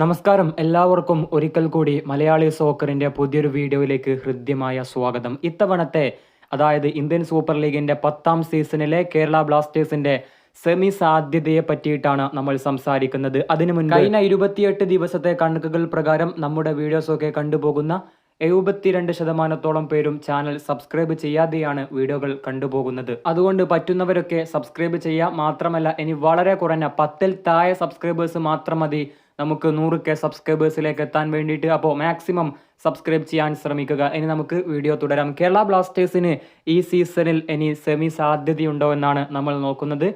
നമസ്കാരം. എല്ലാവർക്കും ഒരിക്കൽ കൂടി മലയാളി സോക്കറിന്റെ പുതിയൊരു വീഡിയോയിലേക്ക് ഹൃദ്യമായ സ്വാഗതം. ഇത്തവണത്തെ അതായത് ഇന്ത്യൻ സൂപ്പർ ലീഗിന്റെ പത്താം സീസണിലെ കേരള ബ്ലാസ്റ്റേഴ്സിന്റെ സെമി സാധ്യതയെ പറ്റിയിട്ടാണ് നമ്മൾ സംസാരിക്കുന്നത്. അതിനു മുൻപ് കഴിഞ്ഞ ഇരുപത്തിയെട്ട് ദിവസത്തെ കണക്കുകൾ പ്രകാരം നമ്മുടെ വീഡിയോസൊക്കെ കണ്ടുപോകുന്ന എഴുപത്തിരണ്ട് ശതമാനത്തോളം പേരും ചാനൽ സബ്സ്ക്രൈബ് ചെയ്യാതെയാണ് വീഡിയോകൾ കണ്ടുപോകുന്നത്. അതുകൊണ്ട് പറ്റുന്നവരൊക്കെ സബ്സ്ക്രൈബ് ചെയ്യുക മാത്രമല്ല ഇനി വളരെ കുറഞ്ഞ പത്തിൽ താഴെ സബ്സ്ക്രൈബേഴ്സ് മാത്രം മതി. നമുക്ക് നൂറ് കെ സബ്സ്ക്രൈബേഴ്സിലേക്ക് എത്താൻ വേണ്ടിയിട്ട് അപ്പോൾ മാക്സിമം സബ്സ്ക്രൈബ് ചെയ്യാൻ ശ്രമിക്കുക. ഇനി നമുക്ക് വീഡിയോ തുടരാം. കേരള ബ്ലാസ്റ്റേഴ്സിന് ഈ സീസണിൽ ഇനി സെമി സാധ്യതയുണ്ടോ എന്നാണ് നമ്മൾ നോക്കുന്നത്.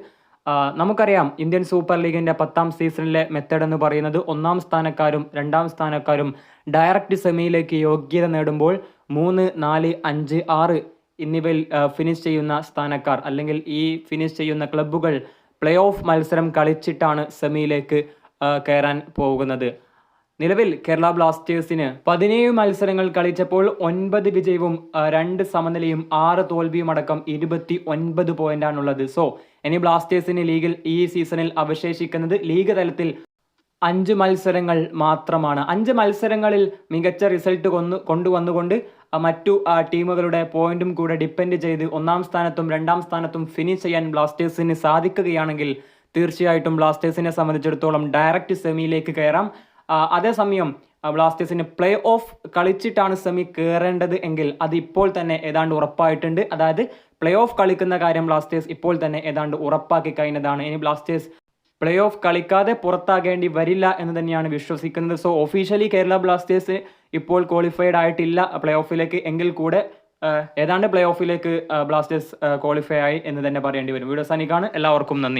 നമുക്കറിയാം ഇന്ത്യൻ സൂപ്പർ ലീഗിന്റെ പത്താം സീസണിലെ മെത്തേഡ് എന്ന് പറയുന്നത് ഒന്നാം സ്ഥാനക്കാരും രണ്ടാം സ്ഥാനക്കാരും ഡയറക്റ്റ് സെമിയിലേക്ക് യോഗ്യത നേടുമ്പോൾ മൂന്ന് നാല് അഞ്ച് ആറ് എന്നിവയിൽ ഫിനിഷ് ചെയ്യുന്ന സ്ഥാനക്കാർ അല്ലെങ്കിൽ ഈ ഫിനിഷ് ചെയ്യുന്ന ക്ലബ്ബുകൾ പ്ലേ ഓഫ് മത്സരം കളിച്ചിട്ടാണ് സെമിയിലേക്ക് കയറാൻ പോകുന്നത്. നിലവിൽ കേരള ബ്ലാസ്റ്റേഴ്സിന് പതിനേഴ് മത്സരങ്ങൾ കളിച്ചപ്പോൾ ഒൻപത് വിജയവും രണ്ട് സമനിലയും ആറ് തോൽവിയും അടക്കം ഇരുപത്തി ഒൻപത് പോയിന്റാണുള്ളത് സോ ഇനി ബ്ലാസ്റ്റേഴ്സിന് ലീഗിൽ ഈ സീസണിൽ അവശേഷിക്കുന്നത് ലീഗ് തലത്തിൽ അഞ്ച് മത്സരങ്ങൾ മാത്രമാണ്. അഞ്ച് മത്സരങ്ങളിൽ മികച്ച റിസൾട്ട് കൊന്നു കൊണ്ടുവന്നുകൊണ്ട് മറ്റു ടീമുകളുടെ പോയിന്റും കൂടെ ഡിപ്പെൻഡ് ചെയ്ത് ഒന്നാം സ്ഥാനത്തും രണ്ടാം സ്ഥാനത്തും ഫിനിഷ് ചെയ്യാൻ ബ്ലാസ്റ്റേഴ്സിന് സാധിക്കുകയാണെങ്കിൽ തീർച്ചയായിട്ടും ബ്ലാസ്റ്റേഴ്സിനെ സംബന്ധിച്ചിടത്തോളം ഡയറക്റ്റ് സെമിയിലേക്ക് കയറാം. അതേസമയം ബ്ലാസ്റ്റേഴ്സിന് പ്ലേ ഓഫ് കളിച്ചിട്ടാണ് സെമി കയറേണ്ടത് എങ്കിൽ അത് ഇപ്പോൾ തന്നെ ഏതാണ്ട് ഉറപ്പായിട്ടുണ്ട്. അതായത് പ്ലേ ഓഫ് കളിക്കുന്ന കാര്യം ബ്ലാസ്റ്റേഴ്സ് ഇപ്പോൾ തന്നെ ഏതാണ്ട് ഉറപ്പാക്കി കഴിഞ്ഞതാണ്. ഇനി ബ്ലാസ്റ്റേഴ്സ് പ്ലേ ഓഫ് കളിക്കാതെ പുറത്താകേണ്ടി വരില്ല എന്ന് തന്നെയാണ് വിശ്വസിക്കുന്നത്. സോ ഒഫീഷ്യലി കേരള ബ്ലാസ്റ്റേഴ്സ് ഇപ്പോൾ ക്വാളിഫൈഡ് ആയിട്ടില്ല പ്ലേ ഓഫിലേക്ക് എങ്കിൽ കൂടെ ഏതാണ്ട് പ്ലേ ഓഫിലേക്ക് ബ്ലാസ്റ്റേഴ്സ് ക്വാളിഫൈ ആയി എന്ന് തന്നെ പറയേണ്ടി വരും. വീഡിയോ സനിക്കാണ് എല്ലാവർക്കും നന്ദി.